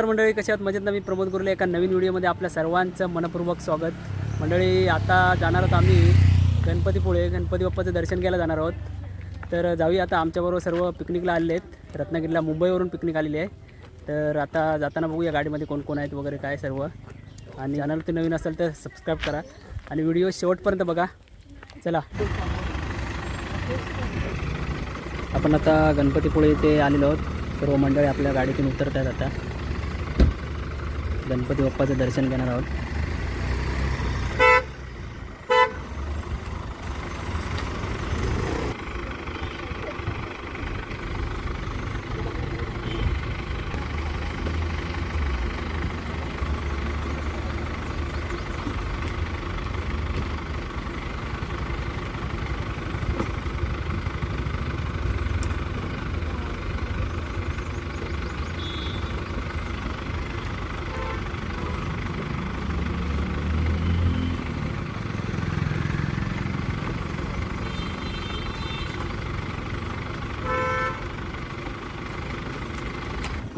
नमस्कार मंडळी कशा आहात? मजेत ना? मी प्रमोद गुरुले एका नवीन व्हिडिओमध्ये आपल्या सर्वांचं मनपूर्वक स्वागत. मंडळी आता जाणार आहोत आम्ही गणपतीपुळे. गणपती बाप्पाचं दर्शन घ्यायला जाणार आहोत. तर जाऊया आता आमच्याबरोबर सर्व पिकनिकला आलेले आहेत रत्नागिरीला मुंबईवरून पिकनिक आलेली आहे. तर आता जाताना बघूया गाडीमध्ये कोण कोण आहेत वगैरे काय सर्व. आणि चॅनल ते नवीन असेल तर सबस्क्राईब करा. आणि व्हिडिओ शेवटपर्यंत बघा. चला. आपण आता गणपतीपुळे इथे आलेलो आहोत. सर्व मंडळी आपल्या गाडीतून उतरत आहेत आता. गणपती बाप्पाचं दर्शन घेणार आहोत.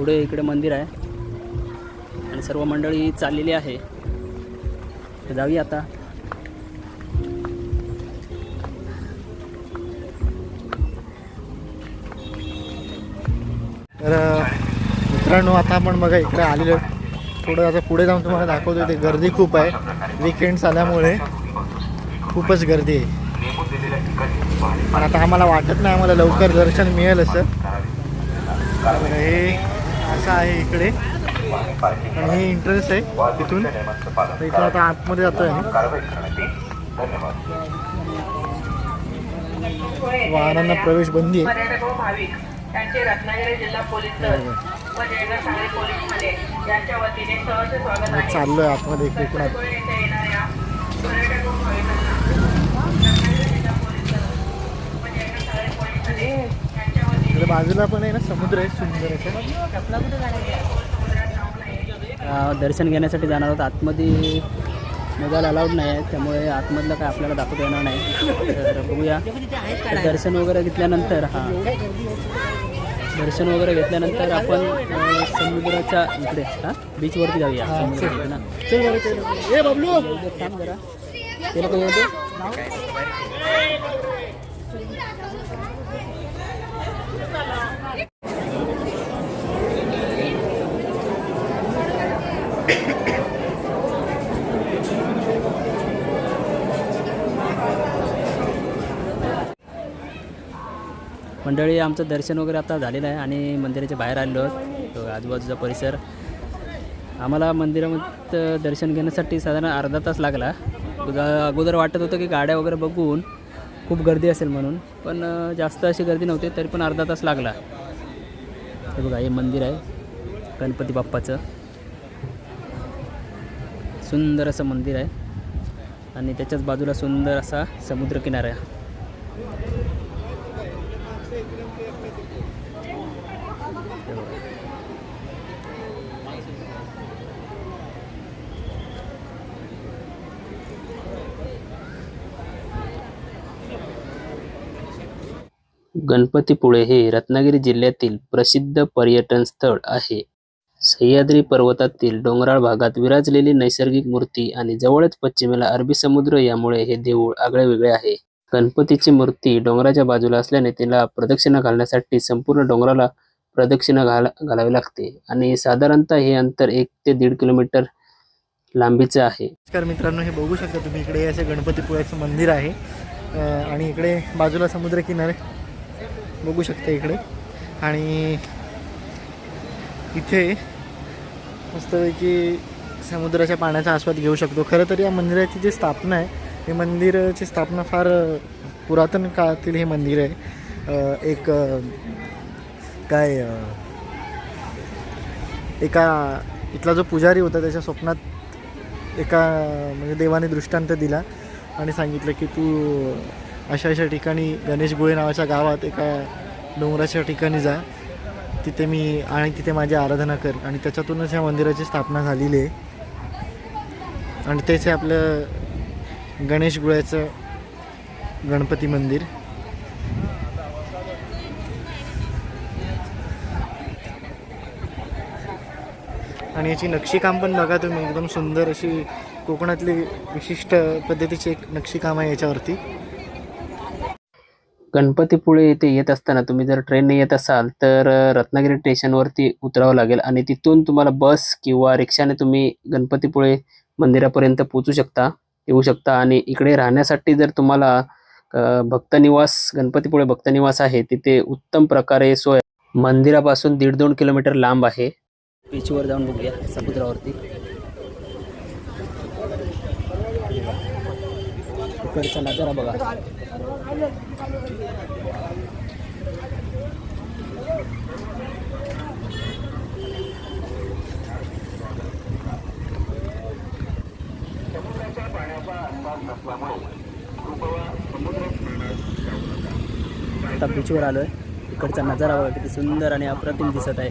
पुढे इकडे मंदिर आहे. आणि सर्व मंडळी चाललेली आहे. तर जाऊया आता. तर मित्रांनो आता आपण बघा इकडे आलेलो थोडं आता पुढे जाऊन तुम्हाला दाखवतो ते गर्दी खूप आहे. विकेंड्स आल्यामुळे खूपच गर्दी आहे. पण आता आम्हाला वाटत नाही आम्हाला लवकर दर्शन मिळेल असं. तर हे असं आहे इकडे? आणि हे इंटरेस्ट आहे तिथून इथून आता आतमध्ये जातोय आम्ही. वाहनांना प्रवेश बंदी आहे. पर्यटक व भाविक यांचे रत्नागिरी जिल्हा पोलीस दल व जळगाव सांगली पोलीस ठाणे यांच्या वतीने सहर्ष स्वागत आहे चाललोय आतमध्ये कोकणात गणपतीपुळे येथे येणाऱ्या पर्यटक व भाविकांना रत्नागिरी जिल्हा पोलीस दल व जळगाव सांगली पोलीस ठाणे यांच्या वतीने इकडे बाजूला पण आहे ना समुद्र आहे सुंदर असं अं, दर्शन घेण्यासाठी जाणार आहोत. आतमध्ये मोबाईल अलाउड नाही आहे त्यामुळे आतमधलं काय आपल्याला दाखवता येणार नाही. तर बघूया. दर्शन वगैरे घेतल्यानंतर हां. दर्शन वगैरे घेतल्यानंतर आपण समुद्राच्या इकडे हां बीचवरती जाऊया. समुद्राकडे ना. थांब जरा. ते लोक मंडळी आमचं दर्शन वगैरे आता झालेलं आहे आणि मंदिराच्या बाहेर आलेलो आहोत. आजूबाजूचा परिसर. आम्हाला मंदिरामध्ये दर्शन घेण्यासाठी साधारण अर्धा तास लागला. अगोदर वाटत होतं की गाड्या वगैरे बघून खूप गर्दी असेल म्हणून. पण जास्त अशी गर्दी नव्हती तरी पण अर्धा तास लागला. हे बघा हे मंदिर आहे गणपती बाप्पाचं. सुंदर असं मंदिर आहे. आणि त्याच्याच बाजूला सुंदर असा समुद्रकिनारा आहे. गणपतीपुळे हे रत्नागिरी जिल्ह्यातील प्रसिद्ध पर्यटन स्थळ आहे. सह्याद्री पर्वतातील डोंगराळ भागात विराजलेली नैसर्गिक मूर्ती आणि जवळच पश्चिमेला अरबी समुद्र यामुळे हे देऊळ आगळे वेगळे आहे. गणपतीची मूर्ती डोंगराच्या बाजूला असल्याने तिला प्रदक्षिणा घालण्यासाठी संपूर्ण डोंगराला प्रदक्षिणा घाल घालावी लागते आणि साधारणतः हे अंतर एक ते दीड किलोमीटर लांबीचं आहे. नमस्कार मित्रांनो हे बघू शकता तुम्ही इकडे असे गणपतीपुळ्याचं मंदिर आहे. आणि इकडे बाजूला समुद्र किनारे बघू शकता इकडे. आणि इथे मस्तपैकी समुद्राच्या पाण्याचा आस्वाद घेऊ शकतो. खरं तर या मंदिराची जी स्थापना आहे हे मंदिराची स्थापना फार पुरातन काळातील हे मंदिर आहे. एक काय एका इथला जो पुजारी होता त्याच्या स्वप्नात एका म्हणजे देवाने दृष्टांत दिला आणि सांगितलं की तू अशा अशा ठिकाणी गणेशगुळे नावाच्या गावात एका डोंगराच्या ठिकाणी जा. तिथे मी आणि तिथे माझी आराधना कर. आणि त्याच्यातूनच ह्या मंदिराची स्थापना झालेली आहे. आणि तेच आहे आपलं गणेश गुळ्याचं गणपती मंदिर. आणि याची नक्षीकाम पण बघा तुम्ही एकदम सुंदर अशी कोकणातली विशिष्ट पद्धतीची एक नक्षीकाम आहे याच्यावरती. गणपतीपुळे येथे येत असताना तुम्ही जर ट्रेनने येत असाल तर रत्नागिरी स्टेशनवरती उतरावं लागेल आणि तिथून तुम्हाला बस किंवा रिक्षाने तुम्ही गणपतीपुळे मंदिरापर्यंत पोहोचू शकता येऊ शकता. आणि इकडे राहण्यासाठी जर तुम्हाला भक्तनिवास गणपतीपुळे भक्तनिवास आहे तिथे उत्तम प्रकारे सोय मंदिरापासून दीड दोन किलोमीटर लांब आहे. बीचवर जाऊन बघूया समुद्रावरती. इकडचा नजारा बघा. आता बीचवर आलोय. इकडचा नजारा बघा किती सुंदर आणि अप्रतिम दिसत आहे.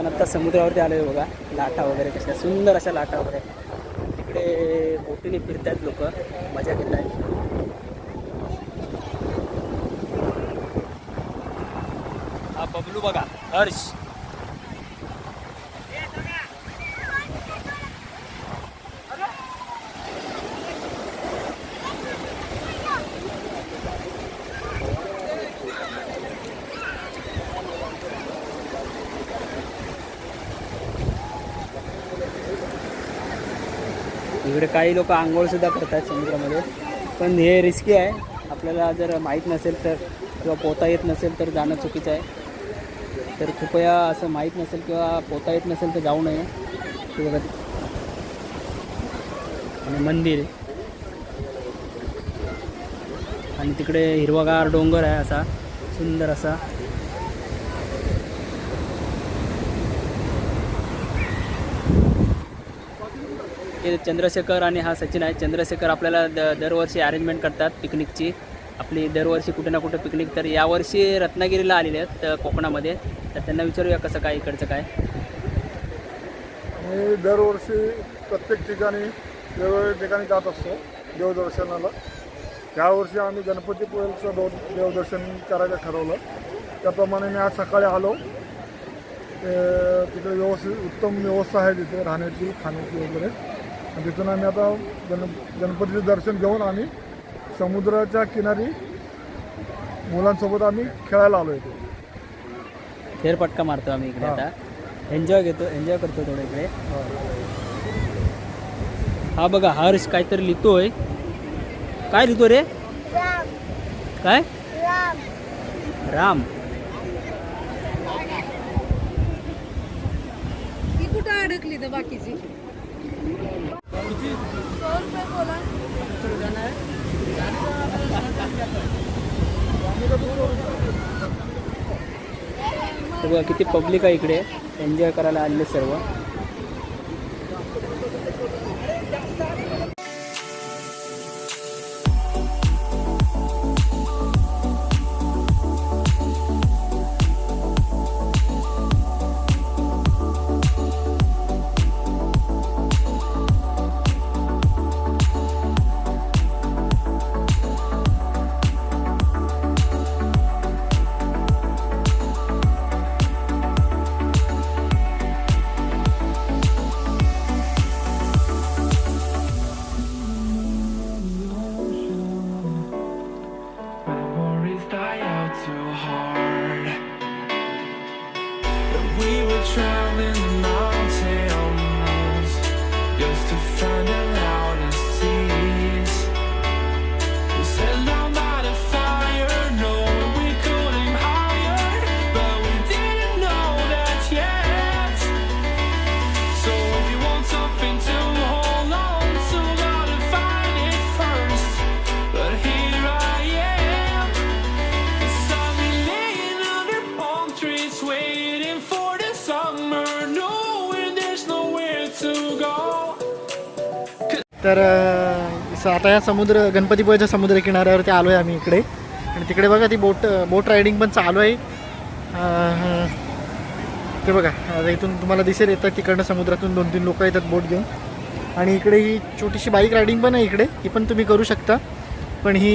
आपण आता समुद्रावरती आलोय बघा. लाटा वगैरे कशा सुंदर अशा लाटा वगैरे. तिकडे बोटीने फिरतायत लोक. मजा घेत आहेत. हा बबलू बघा हर्ष. इकडे काही लोक आंघोळ सुद्धा करतात समुद्रामध्ये. पण हे रिस्की आहे. आपल्याला जर माहीत नसेल तर किंवा पोहता येत नसेल तर जाणं चुकीचं आहे. तर कृपया असं माहीत नसेल किंवा पोहता येत नसेल तर जाऊ नये. बघा. आणि मंदिर. आणि तिकडे हिरवागार डोंगर आहे असा. सुंदर असा. हे चंद्रशेखर आणि हा सचिन आहे चंद्रशेखर आपल्याला द दरवर्षी अरेंजमेंट करतात पिकनिकची आपली दरवर्षी कुठे ना कुठे पिकनिक तर यावर्षी रत्नागिरीला आलेले आहेत कोकणामध्ये. तर त्यांना विचारूया कसं काय इकडचं काय? मी दरवर्षी प्रत्येक ठिकाणी वेगवेगळ्या ठिकाणी जात असतो देवदर्शनाला. यावर्षी आम्ही गणपतीपुळेचं दो देवदर्शन करायचं ठरवलं. त्याप्रमाणे मी आज सकाळी आलो. तिथे व्यवस्थित उत्तम व्यवस्था आहे तिथे राहण्याची खाण्याची वगैरे. तिथून आम्ही आता गण गणपतीचं दर्शन घेऊन आम्ही समुद्राच्या किनारी मुलांसोबत आम्ही खेळायला आलो इथे. फेरपटका मारतो आम्ही इकडे हा. आता. एन्जॉय घेतो एन्जॉय करतो थोडं इकडे. हा बघा हर्ष काहीतरी लिहितोय. काय लिहितो रे? काय? राम ती कुठं अडकली तर बाकीची. बघा किती पब्लिक आहे इकडे. एन्जॉय करायला आणले सर्व. Traveling तर स- आता या समुद्र गणपतीपुळेच्या समुद्र किनाऱ्यावरती आलो आहे आम्ही इकडे. आणि तिकडे बघा ती बोट बोट रायडिंग पण चालू आहे. ते बघा आता इथून तुम्हाला दिसेल येतात तिकडनं समुद्रातून दोन तीन लोक येतात बोट घेऊन. आणि इकडे ही छोटीशी बाईक रायडिंग पण आहे इकडे ही पण तुम्ही करू शकता. पण ही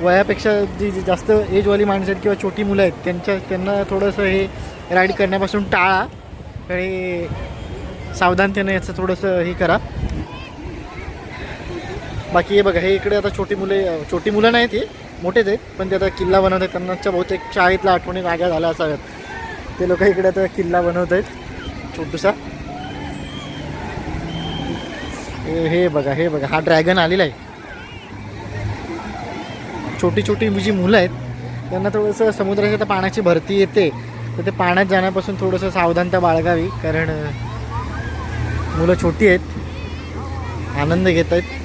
वयापेक्षा जी जास्त एजवाली माणसं आहेत किंवा छोटी मुलं आहेत त्यांच्या त्यांना थोडंसं हे राईड करण्यापासून टाळा. आणि सावधानतेनं याचं थोडंसं हे करा. बाकी हे बघा हे इकडे आता छोटी मुले छोटी मुलं नाहीत हे मोठेच आहेत पण ते आता किल्ला बनवत आहेत. त्यांनाच्या बहुतेक शाळेतल्या आठवणी जाग्या झाल्या असाव्यात. ते लोक इकडे आता किल्ला बनवत आहेत छोटूसा. हे हे बघा हे बघा हा ड्रॅगन आलेला आहे. छोटी छोटी जी मुलं आहेत त्यांना थोडंसं समुद्राच्या आता पाण्याची भरती येते. तर ते पाण्यात जाण्यापासून थोडंसं सावधानता बाळगावी कारण मुलं छोटी आहेत आनंद घेत आहेत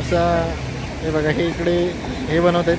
असं हे बघा हे इकडे हे बनवत आहेत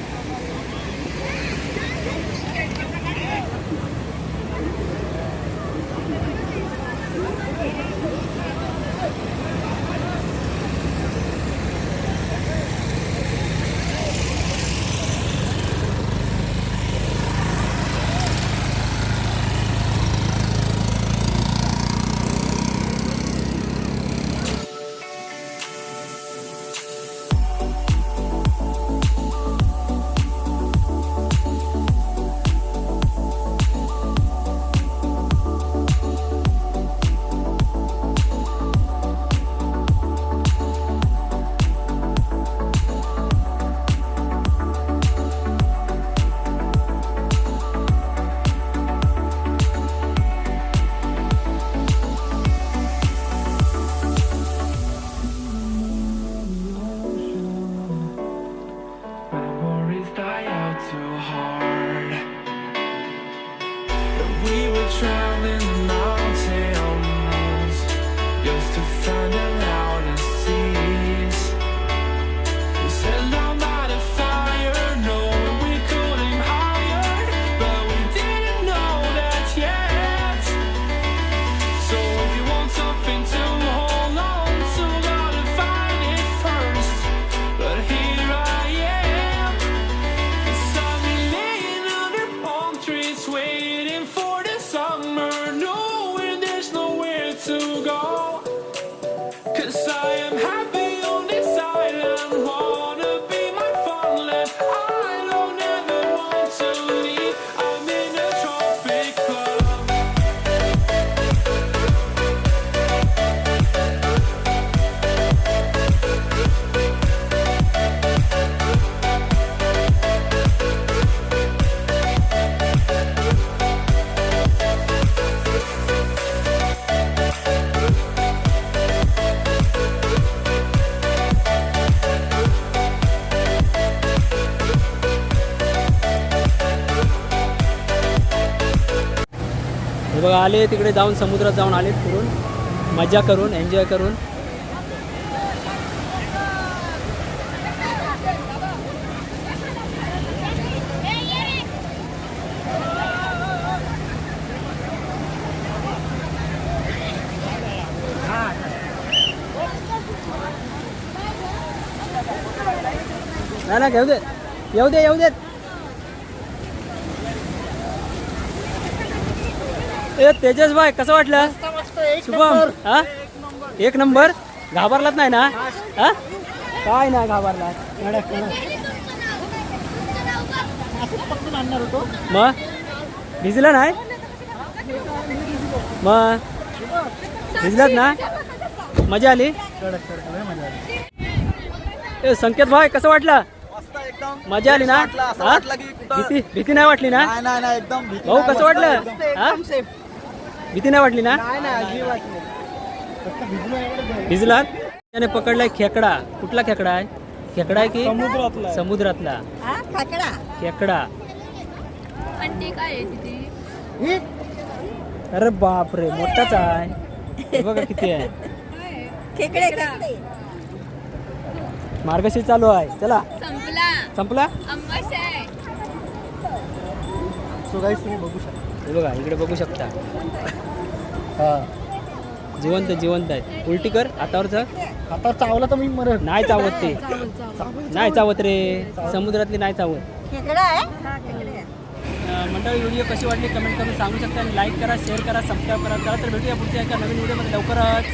आले तिकडे जाऊन समुद्रात जाऊन आले फिरून. मजा करून एन्जॉय करून. नाही ना घेऊ दे. येऊ दे येऊ देत ए तेजस भाई कसं वाटलं? शुभम हा? एक नंबर? घाबरलात नाही ना? हा? काय नाही घाबरलात. मग भिजला नाही? मग भिजलात ना? मजा आली? ए संकेत भाई कसं वाटलं? मजा आली ना? भीती भीती नाही वाटली ना? भाऊ कसं वाटलं. हा? भीती नाही वाटली ना? भिजलात त्याने पकडलाय खेकडा. कुठला खेकडा आहे? खेकडा आहे की? समुद्रातला समुद्रातला. खेकडा? पण ती काय आहे तिथे? अरे बापरे मोठाच आहे. हे बघा किती आहे. खेकडे मार्गशीर चालू आहे. चला. संपला. संपला? सो तुम्ही बघू शकता. हे बघा इकडे बघू शकता. हा. जिवंत जिवंत आहेत. उलटी कर हातावरचं आता चावला तर मी मरत. नाही चावत ते. नाही चावत रे. समुद्रातली नाही चावत. मंडळी व्हिडिओ कशी वाटली? कमेंट करून सांगू शकता आणि लाईक करा शेअर करा सबस्क्राईब करा. चला तर भेटूया पुढच्या एका नवीन व्हिडिओमध्ये लवकरच.